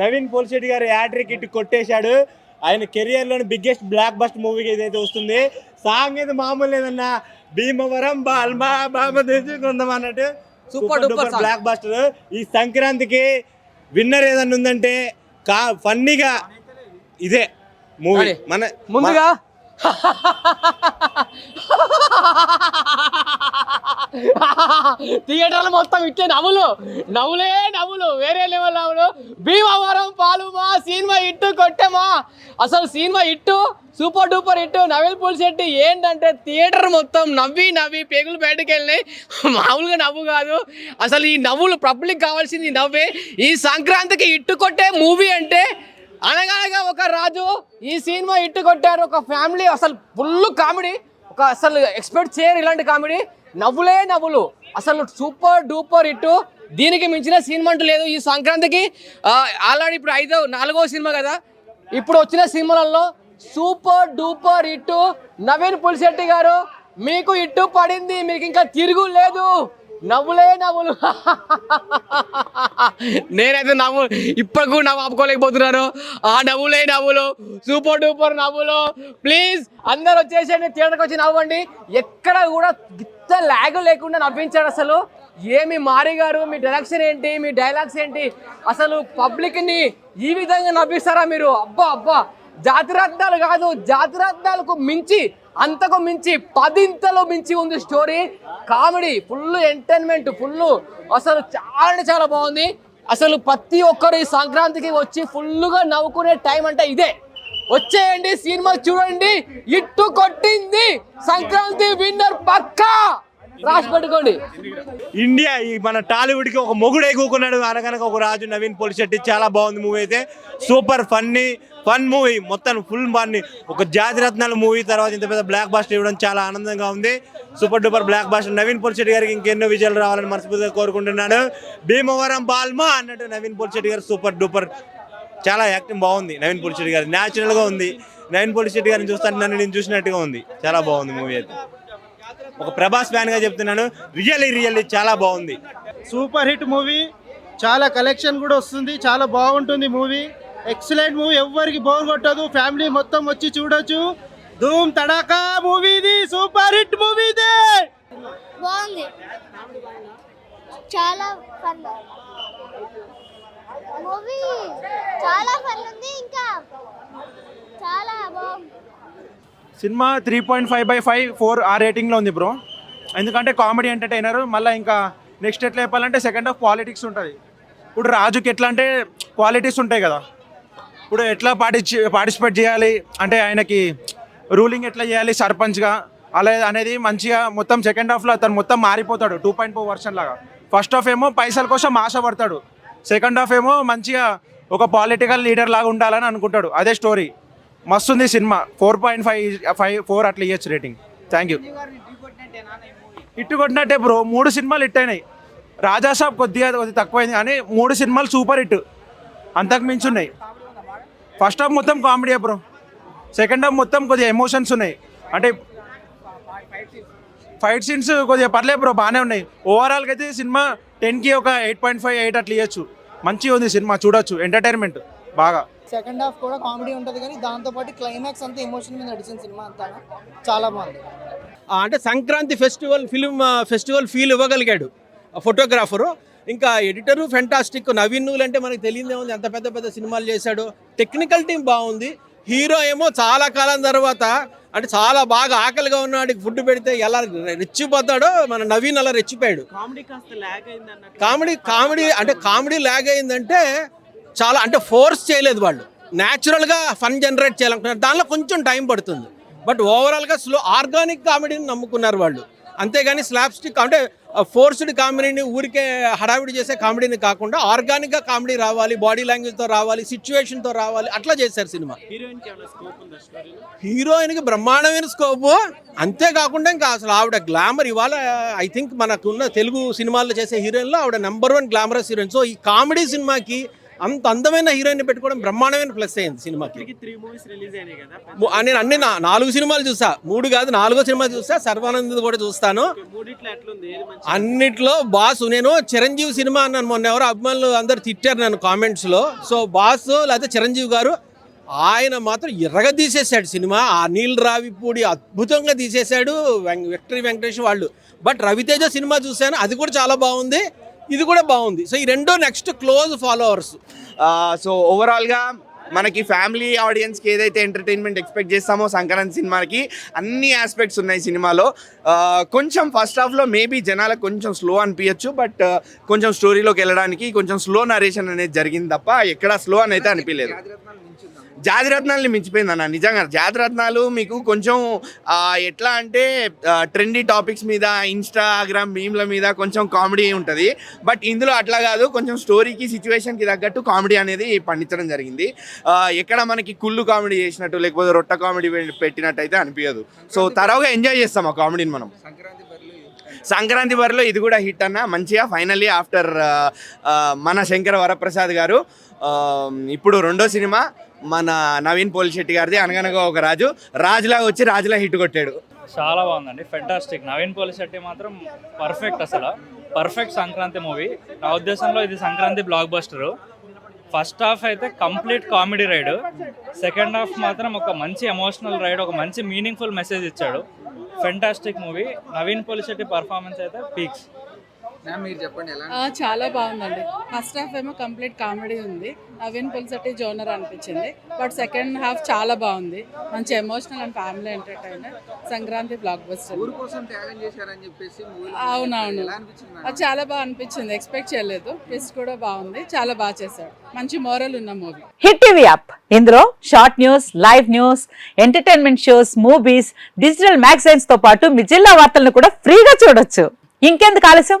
నవీన్ పోల్శెట్టి గారు యాట్రిక్ ఇటు కొట్టేశాడు. ఆయన కెరియర్లోని బిగ్గెస్ట్ బ్లాక్ బస్ట్ మూవీ ఏదైతే వస్తుంది. సాంగ్ అయితే మామూలు లేదన్నా భీమవరం బాల్మా బామ తెచ్చుకుందాం అన్నట్టు. Duper song. బ్లాక్ బస్టర్ ఈ సంక్రాంతికి విన్నర్ ఏదన్నా ఉందంటే కా ఫన్నీగా ఇదే మూవీ మన ముందుగా థియేటర్లు మొత్తం ఇట్లే నవ్వులు. నవ్వులే నవ్వులు. వేరే లెవెల్ నవ్వులు. భీమవరం పాలుమా సినిమా ఇట్టు కొట్టమా? అసలు సినిమా ఇట్టు సూపర్ డూపర్ ఇట్టు నవీల్ పులిశెట్టి ఏంటంటే థియేటర్ మొత్తం నవ్వి నవ్వి పేగులు బయటకు వెళ్ళినాయి. మామూలుగా నవ్వు కాదు. అసలు ఈ నవ్వులు పబ్లిక్ కావాల్సింది నవ్వే. ఈ సంక్రాంతికి ఇట్టు కొట్టే మూవీ అంటే అనగనగా ఒక రాజు ఈ సినిమా ఇట్టు కొట్టారు. ఒక ఫ్యామిలీ అసలు ఫుల్ కామెడీ. ఒక అసలు ఎక్స్పెక్ట్ చేయరు ఇలాంటి కామెడీ. నవ్వులే నవ్వులు. అసలు సూపర్ డూపర్ ఇట్టు దీనికి మించిన సినిమా అంటూ లేదు. ఈ సంక్రాంతికి ఆల్రెడీ ఇప్పుడు ఐదో నాలుగో సినిమా కదా. ఇప్పుడు వచ్చిన సినిమాలలో సూపర్ డూపర్ ఇట్టు నవీన్ పులిశెట్టి గారు మీకు ఇట్టు పడింది మీకు ఇంకా తిరుగు లేదు. నవ్వులే నవ్వులు. నేనైతే నవ్వు ఇప్పటికు నవ్వు ఆపుకోలేకపోతున్నాను. ఆ నవ్వులే నవ్వులు సూపర్ డూపర్ నవ్వులు. ప్లీజ్ అందరు వచ్చేసేయండి థియేటర్కి వచ్చి నవ్వండి. ఎక్కడ కూడా గిత్త లాగ్ లేకుండా నవ్వించాడు అసలు. ఏమి మారి గారు మీ డైరెక్షన్ ఏంటి మీ డైలాగ్స్ ఏంటి? అసలు పబ్లిక్ని ఈ విధంగా నవ్విస్తారా మీరు? అబ్బా అబ్బా. జాతిరత్నాలు కాదు జాతిరత్నాలకు మించి అంతకు మించి పదింతలో మించి ఉంది story. Comedy full entertainment full అసలు చాలా అంటే చాలా బాగుంది. అసలు ప్రతి ఒక్కరు ఈ సంక్రాంతికి వచ్చి ఫుల్గా నవ్వుకునే టైం అంటే ఇదే. వచ్చేయండి సినిమా చూడండి. ఇట్టు కొట్టింది సంక్రాంతి విన్నర్ పక్కా! రాసి పెట్టుకోండి. ఇండియా ఈ మన టాలీవుడ్కి ఒక మొగుడు ఎగుకున్నాడు అనగనక ఒక రాజు నవీన్ పోలిశెట్టి చాలా బాగుంది మూవీ అయితే. Super funny fun movie. మొత్తం ఫుల్ ఫన్నీ. ఒక జాతిరత్నాల మూవీ తర్వాత ఇంత పెద్ద బ్లాక్ బాస్టర్ ఇవ్వడం చాలా ఆనందంగా ఉంది. Super duper blockbuster Naveen Polishetty గారికి ఇంకెన్నో విజయాలు రావాలని మనస్ఫూర్తిగా కోరుకుంటున్నాను. భీమవరం బాల్మా అన్నట్టు నవీన్ పోలిశెట్టి గారు సూపర్ డూపర్. చాలా యాక్టింగ్ బాగుంది నవీన్ పోలిశెట్టి గారు. న్యాచురల్గా ఉంది. నవీన్ పోలిశెట్టి గారిని చూస్తాను నన్ను నేను చూసినట్టుగా ఉంది. చాలా బాగుంది మూవీ అయితే. ఒక ప్రభాస్ ఫ్యాన్గా చెప్తున్నాను. రియల్లీ రియల్లీ చాలా బాగుంది. Super hit movie. చాలా కలెక్షన్ కూడా వస్తుంది. చాలా బాగుంటుంది మూవీ. Excellent movie. ఎవ్వరికి బోర్ కొట్టదు. ఫ్యామిలీ మొత్తం వచ్చి చూడొచ్చు. ధూమ్ తడాకా మూవీ ఇది సూపర్ హిట్ మూవీ ఇది బాగుంది. చాలా ఫన్ మూవీ చాలా ఫన్ ఉంది. ఇంకా చాలా బాగుంది. Cinema three point five by five four ఆ రేటింగ్లో ఉంది బ్రో. ఎందుకంటే కామెడీ ఎంటర్టైనర్ మళ్ళీ ఇంకా నెక్స్ట్ ఎట్లా చెప్పాలంటే సెకండ్ హాఫ్ పాలిటిక్స్ ఉంటుంది. ఇప్పుడు రాజుకి ఎట్లా అంటే క్వాలిటీస్ ఉంటాయి కదా. ఇప్పుడు ఎట్లా పాటించి పార్టిసిపేట్ చేయాలి? అంటే ఆయనకి రూలింగ్ ఎట్లా చేయాలి సర్పంచ్గా? అలా అనేది మంచిగా మొత్తం సెకండ్ హాఫ్లో అతను మొత్తం మారిపోతాడు టూ పాయింట్ ఫోర్ వర్షన్ లాగా. ఫస్ట్ హాఫ్ ఏమో పైసల కోసం ఆశపడతాడు సెకండ్ హాఫ్ ఏమో మంచిగా ఒక పొలిటికల్ లీడర్ లాగా ఉండాలని అనుకుంటాడు. అదే స్టోరీ మస్తుంది cinema. Four point five five four అట్లా ఇవ్వచ్చు రేటింగ్. థ్యాంక్ యూ హిట్ కొట్టినట్టే బ్రో. మూడు సినిమాలు హిట్ అయినాయి. రాజాసాబ్ కొద్దిగా కొద్ది తక్కువైంది కానీ మూడు సినిమాలు సూపర్ హిట్. అంతకు మించి ఉన్నాయి. ఫస్ట్ హాఫ్ మొత్తం కామెడీ బ్రో. సెకండ్ హాఫ్ మొత్తం కొద్దిగా ఎమోషన్స్ ఉన్నాయి. అంటే ఫైట్ సీన్స్ కొద్దిగా పర్లేదు బ్రో బాగానే ఉన్నాయి. ఓవరాల్గా అయితే సినిమా టెన్కి ఒక ఎయిట్ పాయింట్ ఫైవ్ ఎయిట్ అట్లా ఇవ్వచ్చు మంచిగా ఉంది సినిమా చూడొచ్చు. ఎంటర్టైన్మెంట్ బాగా. సెకండ్ హాఫ్ కూడా కామెడీ ఉంటుంది కానీ దాంతోపాటు క్లైమాక్స్ అంతా ఎమోషన్ మీద నడిచిన సినిమా అంతా. చాలా బాగుంది. ఆ, అంటే Sankranti festival film festival feel ఇవ్వగలిగాడు photographer ఇంకా ఎడిటరు ఫెంటాస్టిక్ నవీన్ నూల్ అంటే మనకు తెలియదే ఉంది ఎంత పెద్ద పెద్ద సినిమాలు చేశాడు. టెక్నికల్ టీం బాగుంది. హీరో ఏమో చాలా కాలం తర్వాత అంటే చాలా బాగా ఆకలిగా ఉన్నాడు ఫుడ్ పెడితే ఎలా రెచ్చిపోతాడో మన నవీన్ అలా రెచ్చిపోయాడు. కామెడీ కామెడీ అంటే కామెడీ లాగ్ అయిందంటే చాలా అంటే ఫోర్స్ చేయలేదు వాళ్ళు. న్యాచురల్గా ఫన్ జనరేట్ చేయాలనుకున్నారు దానిలో కొంచెం టైం పడుతుంది. బట్ ఓవరాల్గా స్లో ఆర్గానిక్ కామెడీని నమ్ముకున్నారు వాళ్ళు. అంతేగాని స్లాబ్ స్టిక్ అంటే ఫోర్స్డ్ కామెడీని ఊరికే హడావిడి చేసే కామెడీని కాకుండా ఆర్గానిక్గా కామెడీ రావాలి బాడీ లాంగ్వేజ్తో రావాలి సిచ్యువేషన్తో రావాలి అట్లా చేశారు సినిమా. హీరోయిన్కి బ్రహ్మాండమైన స్కోపు అంతేకాకుండా ఇంకా అసలు ఆవిడ గ్లామర్ ఇవాళ ఐ థింక్ మనకున్న తెలుగు సినిమాల్లో చేసే హీరోయిన్లో ఆవిడ number one glamorous heroine so ఈ కామెడీ సినిమాకి అంత అందమైన హీరోయిన్ పెట్టుకోవడం బ్రహ్మాండమైన ప్లస్ అయింది సినిమాకి. నేను అన్ని నాలుగు సినిమాలు చూసా. మూడు కాదు నాలుగో సినిమా చూసా. సర్వానంద్ కూడా చూస్తాను. అన్నిట్లో బాస్ నేను చిరంజీవి సినిమా అన్నాను మొన్న ఎవరో అభిమానులు అందరు తిట్టారు నన్ను కామెంట్స్లో. సో బాస్ లేకపోతే చిరంజీవి గారు ఆయన మాత్రం ఎర్రగా తీసేశాడు సినిమా. ఆ నీల్ రావిపూడి అద్భుతంగా తీసేశాడు విక్టరీ వెంకటేష్ వాళ్ళు. బట్ రవితేజ సినిమా చూశాను. అది కూడా చాలా బాగుంది. ఇది కూడా బాగుంది. సో ఈ రెండో నెక్స్ట్ క్లోజ్ ఫాలోవర్స్ సో ఓవరాల్గా మనకి ఫ్యామిలీ ఆడియన్స్కి ఏదైతే ఎంటర్టైన్మెంట్ ఎక్స్పెక్ట్ చేస్తామో సంక్రాంతి సినిమాకి అన్ని ఆస్పెక్ట్స్ ఉన్నాయి సినిమాలో. ఆ, కొంచెం ఫస్ట్ హాఫ్లో మేబీ జనాలకు కొంచెం స్లో అనిపించచ్చు బట్ కొంచెం స్టోరీలోకి వెళ్ళడానికి కొంచెం స్లో నరేషన్ అనేది జరిగింది తప్ప ఎక్కడ స్లో అని అయితే అనిపించలేదు జాతిరత్నాల్ని మించిపోయింది అన్న. నిజంగా జాతిరత్నాలు మీకు కొంచెం ఎట్లా అంటే ట్రెండీ టాపిక్స్ మీద ఇన్స్టాగ్రామ్ మీమ్ల మీద కొంచెం కామెడీ ఉంటుంది. బట్ ఇందులో అట్లా కాదు కొంచెం స్టోరీకి సిచ్యువేషన్కి తగ్గట్టు కామెడీ అనేది పండించడం జరిగింది. ఎక్కడ మనకి కుళ్ళు కామెడీ చేసినట్టు లేకపోతే రొట్ట కామెడీ పెట్టినట్టు అయితే అనిపించదు సో తరవుగా ఎంజాయ్ చేస్తాం ఆ కామెడీని మనం. సంక్రాంతి సంక్రాంతి బరిలో ఇది కూడా హిట్ అన్న. మంచిగా ఫైనల్లీ ఆఫ్టర్ మన శంకర వరప్రసాద్ గారు ఇప్పుడు రెండో సినిమా మన నవీన్ పోలిశెట్టి గారిది అనగనగా ఒక రాజు. రాజులాగా వచ్చి రాజులా హిట్ కొట్టాడు. చాలా బాగుందండి. ఫెంటాస్టిక్ నవీన్ పోలిశెట్టి మాత్రం పర్ఫెక్ట్ అసలు. పర్ఫెక్ట్ సంక్రాంతి మూవీ నా ఉద్దేశంలో ఇది Sankranti blockbuster first half అయితే complete comedy ride second half మాత్రం ఒక మంచి ఎమోషనల్ రైడ్ ఒక మంచి మీనింగ్ఫుల్ మెసేజ్ ఇచ్చాడు. Fantastic movie Naveen Polishetty performance అయితే పీక్స్ చాలా బాగుందండి. ఫస్ట్ హాఫ్ ఏమో కంప్లీట్ కామెడీ ఉంది. నవీన్ పుల్సటి జోనర్ అనిపించింది. బట్ సెకండ్ హాఫ్ చాలా బాగుంది. మంచి emotional and family entertainer Sankranti blockbuster అవునవును. అది చాలా బాగా అనిపించింది. ఎక్స్పెక్ట్ చేయలేదు. ట్విస్ట్ కూడా బాగుంది. చాలా బాగా చేశాడు. మంచి మోరల్ ఉన్న మూవీ హిట్ టీవీ యాప్ ఇందులో short news live news entertainment shows movies digital మ్యాగజైన్స్తో పాటు మీ జిల్లా వార్తలను కూడా ఫ్రీగా చూడొచ్చు. ఇంకెందుకు ఆలస్యం?